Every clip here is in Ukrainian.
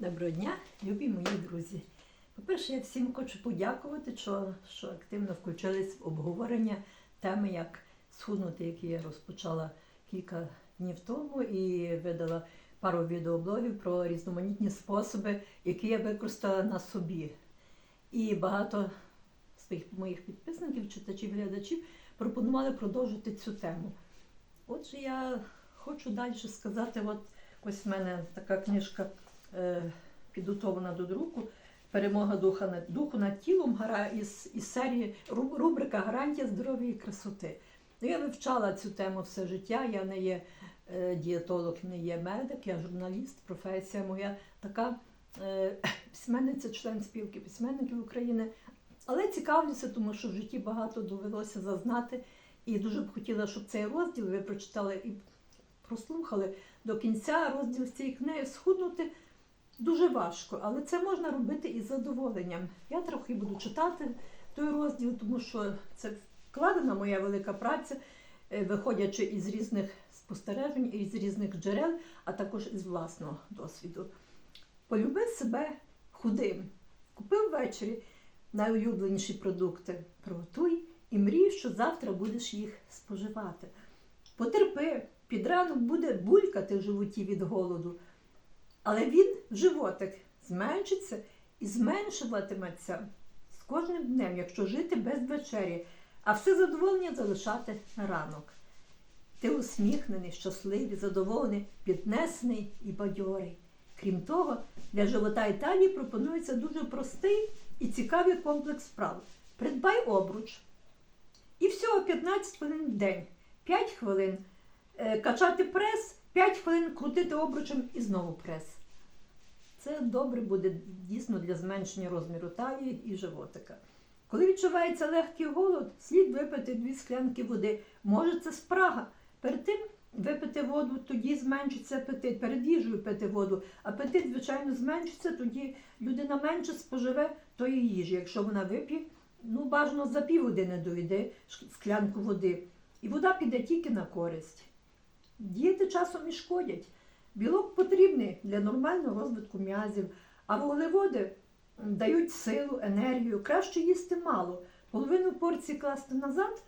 Доброго дня, любі мої друзі. По-перше, я всім хочу подякувати, що, що активно включились в обговорення теми, як схуднути, які я розпочала кілька днів тому, і видала пару відеоблогів про різноманітні способи, які я використала на собі. І багато своїх моїх підписників, читачів, глядачів пропонували продовжити цю тему. Отже, я хочу далі сказати, от ось в мене така книжка підготовлена до друку. Перемога духа над духу над тілом гара із, із серії рубрика Гарантія здоров'я і красоти. Ну, я вивчала цю тему все життя. Я не є е, дієтолог, не є медик, я журналіст, професія моя така е, письменниця, член спілки письменників України. Але цікавлюся, тому що в житті багато довелося зазнати. І дуже б хотіла, щоб цей розділ ви прочитали і прослухали до кінця розділ з цієї книги схуднути дуже важко, але це можна робити із задоволенням. Я трохи буду читати той розділ, тому що це вкладена моя велика праця, е, виходячи із різних спостережень, із різних джерел, а також із власного досвіду. Полюби себе худим. Купив ввечері найулюбленіші продукти, приготуй і мрій, що завтра будеш їх споживати. Потерпи, під ранок буде булькати в животі від голоду, але він, животик, зменшиться і зменшуватиметься з кожним днем, якщо жити без вечері, а все задоволення залишати на ранок. Ти усміхнений, щасливий, задоволений, піднесений і бадьорий. Крім того, для живота і талії пропонується дуже простий і цікавий комплекс справ. Придбай обруч. І всього 15 хвилин в день. 5 хвилин е, качати прес, 5 хвилин крутити обручем і знову прес. Це добре буде дійсно для зменшення розміру талії і животика. Коли відчувається легкий голод, слід випити дві склянки води. Може, це спрага. Перед тим випити воду, тоді зменшиться апетит. Перед їжею пити воду. Апетит, звичайно, зменшиться, тоді людина менше споживе тої їжі. Якщо вона вип'є, ну бажано за півгодини доведе склянку води. І вода піде тільки на користь. Дієти часом і шкодять. Білок потрібний для нормального розвитку м'язів, а вуглеводи дають силу, енергію. Краще їсти мало. Половину порції класти назад,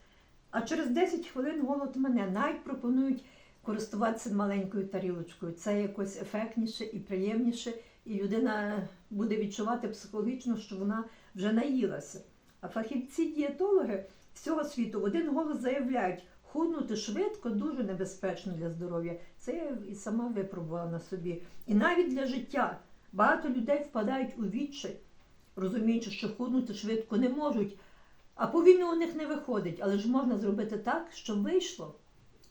а через 10 хвилин голод мене. Навіть пропонують користуватися маленькою тарілочкою. Це якось ефектніше і приємніше, і людина буде відчувати психологічно, що вона вже наїлася. А фахівці-дієтологи всього світу в один голос заявляють, худнути швидко дуже небезпечно для здоров'я. Це я і сама випробувала на собі. І навіть для життя багато людей впадають у відчай, розуміючи, що худнути швидко не можуть, а повільно у них не виходить. Але ж можна зробити так, щоб вийшло.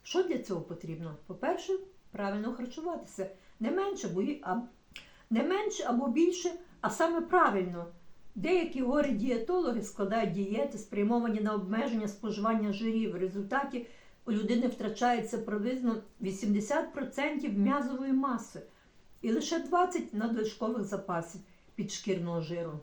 Що для цього потрібно? По-перше, правильно харчуватися. Не менше, бо не менше або більше, а саме правильно. Деякі горі дієтологи складають дієти, спрямовані на обмеження споживання жирів. В результаті у людини втрачається приблизно 80% м'язової маси і лише 20% надлишкових запасів підшкірного жиру.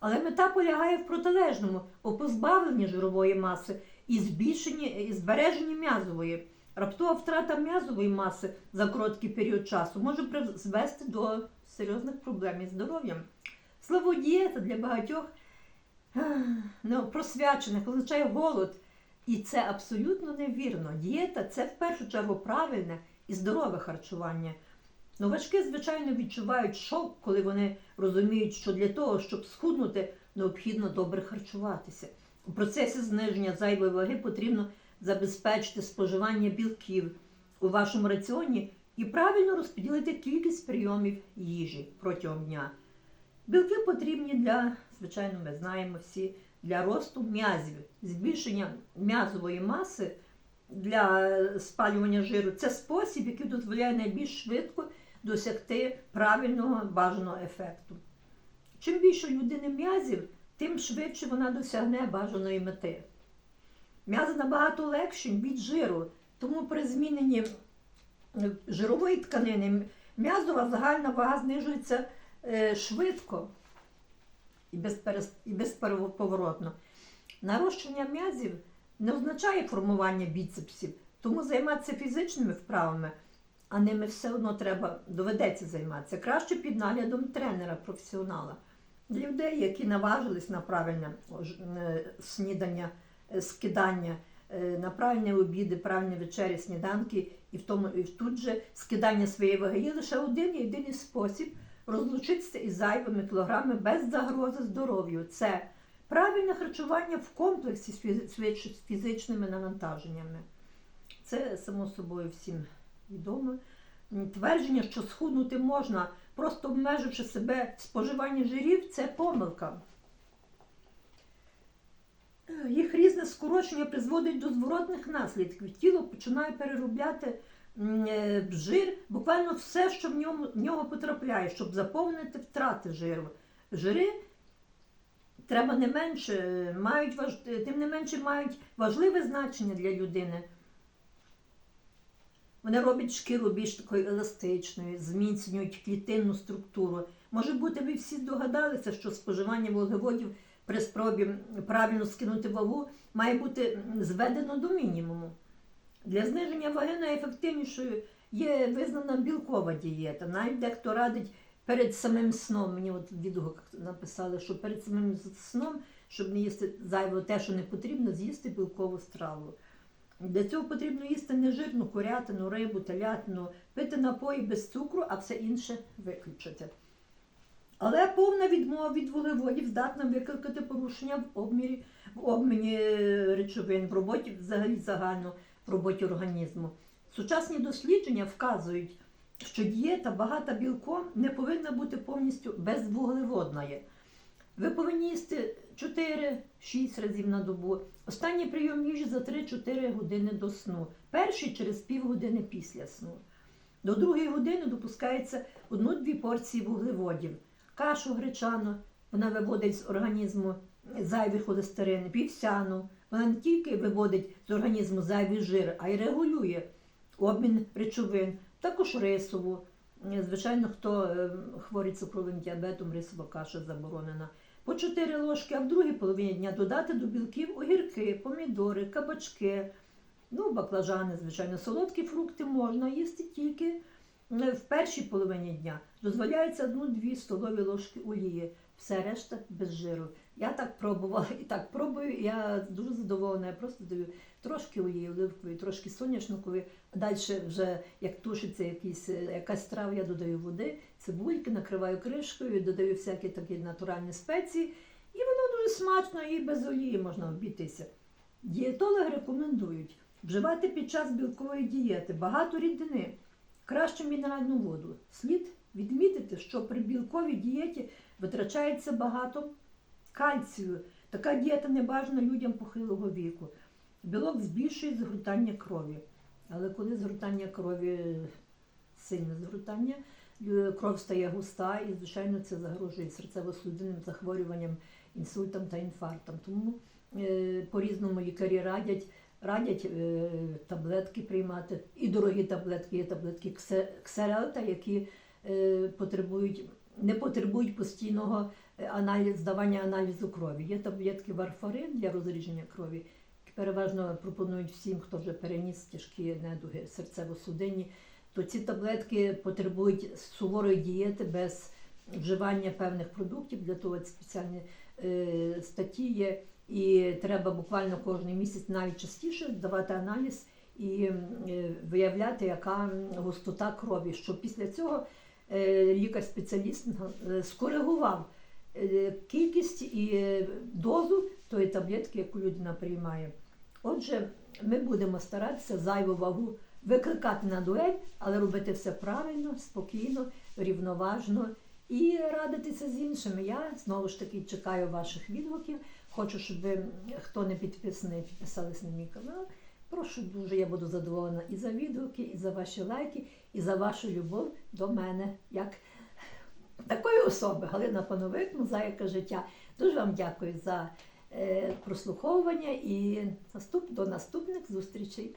Але мета полягає в протилежному у позбавленні жирової маси і збільшенні і збереженні м'язової. Раптова втрата м'язової маси за короткий період часу може призвести до серйозних проблем із здоров'ям. Слово дієта для багатьох ну, просвячених означає голод. І це абсолютно невірно. Дієта це в першу чергу правильне і здорове харчування. Новачки, звичайно, відчувають шок, коли вони розуміють, що для того, щоб схуднути, необхідно добре харчуватися. У процесі зниження зайвої ваги потрібно забезпечити споживання білків у вашому раціоні і правильно розподілити кількість прийомів їжі протягом дня. Білки потрібні для, звичайно, ми знаємо всі, для росту м'язів, збільшення м'язової маси для спалювання жиру. Це спосіб, який дозволяє найбільш швидко досягти правильного бажаного ефекту. Чим більше людини м'язів, тим швидше вона досягне бажаної мети. М'язи набагато легші від жиру, тому при зміненні е, жирової тканини м'язова загальна вага знижується швидко і, і безповоротно. Нарощення м'язів не означає формування біцепсів, тому займатися фізичними вправами а ними все одно треба доведеться займатися. Краще під наглядом тренера, професіонала. Людей, які наважились на правильне е, снідання, е, скидання, е, на правильні обіди, правильні вечері, сніданки, і в тому і тут же скидання своєї ваги є лише один єдиний спосіб розлучитися із зайвими кілограми без загрози здоров'ю. Це правильне харчування в комплексі з фізи- з фізи- з фізичними навантаженнями. Це само собою всім відомо. Твердження, що схуднути можна, просто обмеживши себе в споживанні жирів, це помилка. Е, Їх різне скорочення призводить до зворотних наслідків. Тіло починає переробляти жир, буквально все, що в ньому, в нього потрапляє, щоб заповнити втрати жиру. Жири треба не менше, е, мають важ... е, тим не менше мають важливе значення для людини. Вони роблять шкіру більш такою еластичною, зміцнюють клітинну структуру. Може бути, ви всі здогадалися, що споживання вуглеводів при спробі правильно скинути вагу має бути зведено до мінімуму. Для зниження ваги найефективнішою є визнана білкова дієта. Навіть дехто радить перед самим сном. Мені от відгук написали, що перед самим сном, щоб не їсти зайво те, що не потрібно, з'їсти білкову страву. Для цього потрібно їсти нежирну курятину, рибу, телятину, пити напої без цукру, а все інше виключити. Але повна відмова від вуглеводів здатна викликати порушення в обмірі, в обміні речовин, в роботі взагалі загально роботі організму. Сучасні дослідження вказують, що дієта багата білком не повинна бути повністю безвуглеводною. Ви повинні їсти 4-6 разів на добу. Останній прийом їжі за 3-4 години до сну. Перший через півгодини після сну. До другої години допускається одну-дві порції вуглеводів. Кашу гречану, вона виводить з організму зайвий холестерин, півсяну. Вона не тільки виводить з організму зайвий жир, а й регулює обмін речовин. Також рисову. Звичайно, хто е, хворий цукровим діабетом, рисова каша заборонена. По 4 ложки, а в другій половині дня додати до білків огірки, помідори, кабачки, ну, баклажани, звичайно, солодкі фрукти можна їсти тільки в першій половині дня. Дозволяється одну-дві столові ложки олії. Все решта без жиру. Я так пробувала і так пробую. Я дуже задоволена. Я просто даю трошки олії оливкової, трошки соняшникової. А далі вже як тушиться якісь, е, якась страва, я додаю води, цибульки, накриваю кришкою, додаю всякі такі натуральні спеції. І воно дуже смачно і без олії можна обійтися. Дієтологи рекомендують вживати під час білкової дієти багато рідини, краще мінеральну воду. Слід відмітити, що при білковій дієті витрачається багато кальцію. Така дієта не бажана людям похилого віку. Білок збільшує згортання крові. Але коли згортання крові сильне згортання, е, кров стає густа і, звичайно, це загрожує серцево-судинним захворюванням, інсультам та інфарктам. Тому е, по-різному лікарі радять, радять е, таблетки приймати. І дорогі таблетки, є таблетки ксерелта, які потребують, не потребують постійного аналіз, здавання аналізу крові. Є таблетки варфарин для розрідження крові. Переважно пропонують всім, хто вже переніс тяжкі недуги серцево-судинні, то ці таблетки потребують суворої дієти без вживання певних продуктів. Для того спеціальні е, статті є. І треба буквально кожен місяць навіть частіше здавати аналіз і е, виявляти, яка густота крові. Що після цього е, лікар-спеціаліст е, скоригував кількість і е, дозу тої таблетки, яку людина приймає. Отже, ми будемо старатися зайву вагу викликати на дуель, але робити все правильно, спокійно, рівноважно і радитися з іншими. Я знову ж таки чекаю ваших відгуків. Хочу, щоб ви, хто не підписаний, підписались на мій канал. Прошу дуже, я буду задоволена і за відгуки, і за ваші лайки, і за вашу любов до мене, як такої особи, Галина Пановик, мозаїка життя. Дуже вам дякую за е, прослуховування і наступ, до наступних зустрічей.